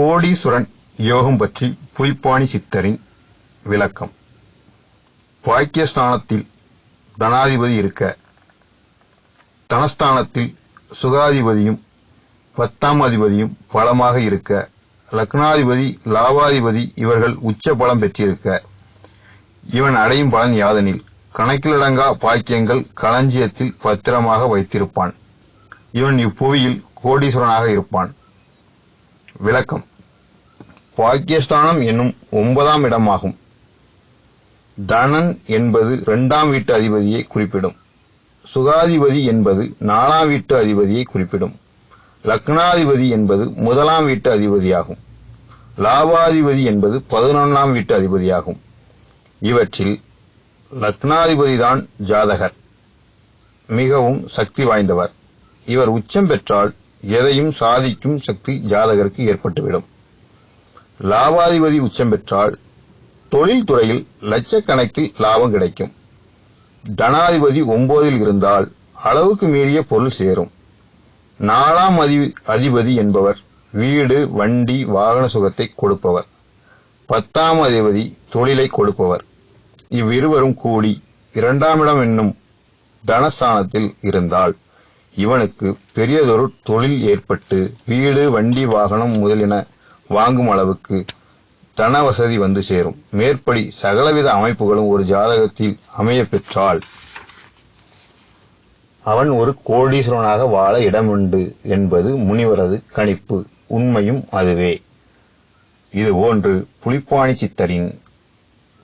கோடீஸ்வரன் யோகம் பற்றி புலிப்பாணி சித்தரின் விளக்கம். பாக்கியஸ்தானத்தில் தனாதிபதி இருக்க தனஸ்தானத்தில் சுகாதிபதியும் பத்தாம் அதிபதியும் பலமாக இருக்க லக்னாதிபதி லாபாதிபதி இவர்கள் உச்ச பலம் பெற்றிருக்க இவன் அடையும் பலன் யாதெனில் கணக்கிலடங்கா பாக்கியங்கள் களஞ்சியத்தில் பத்திரமாக வைத்திருப்பான். இவன் இப்புவியில் கோடீஸ்வரனாக இருப்பான். விளக்கம். பாக்கியஸ்தானம் என்னும் ஒன்பதாம் இடமாகும். தனன் என்பது இரண்டாம் வீட்டு அதிபதியை குறிப்பிடும். சுகாதிபதி என்பது நாலாம் வீட்டு அதிபதியை குறிப்பிடும். லக்னாதிபதி என்பது முதலாம் வீட்டு அதிபதியாகும். லாபாதிபதி என்பது பதினொன்றாம் வீட்டு அதிபதியாகும். இவற்றில் லக்னாதிபதிதான் ஜாதகர். மிகவும் சக்தி வாய்ந்தவர். இவர் உச்சம் பெற்றால் எதையும் சாதிக்கும் சக்தி ஜாதகருக்கு ஏற்பட்டுவிடும். லாபாதிபதி உச்சம் பெற்றால் தொழில்துறையில் லட்சக்கணக்கில் லாபம் கிடைக்கும். தனாதிபதி ஒன்பதில் இருந்தால் அளவுக்கு மீறிய பொருள் சேரும். நாலாம் அதிபதி என்பவர் வீடு வண்டி வாகன சுகத்தை கொடுப்பவர். பத்தாம் அதிபதி தொழிலை கொடுப்பவர். இவ்விருவரும் கூடி இரண்டாம் இடம் என்னும் தனஸ்தானத்தில் இருந்தால் இவனுக்கு பெரியதொரு தொழில் ஏற்பட்டு வீடு வண்டி வாகனம் முதலின வாங்கும் அளவுக்கு தன வசதி வந்து சேரும். மேற்படி சகலவித அமைப்புகளும் ஒரு ஜாதகத்தில் அமைய பெற்றால் அவன் ஒரு கோடீஸ்வரனாக வாழ இடமுண்டு என்பது முனிவரது கணிப்பு. உண்மையும் அதுவே. இது போன்று புலிப்பாணி சித்தரின்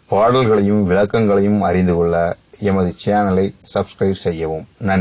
பாடல்களையும் விளக்கங்களையும் அறிந்து கொள்ள எமது சேனலை சப்ஸ்கிரைப் செய்யவும். நன்றி.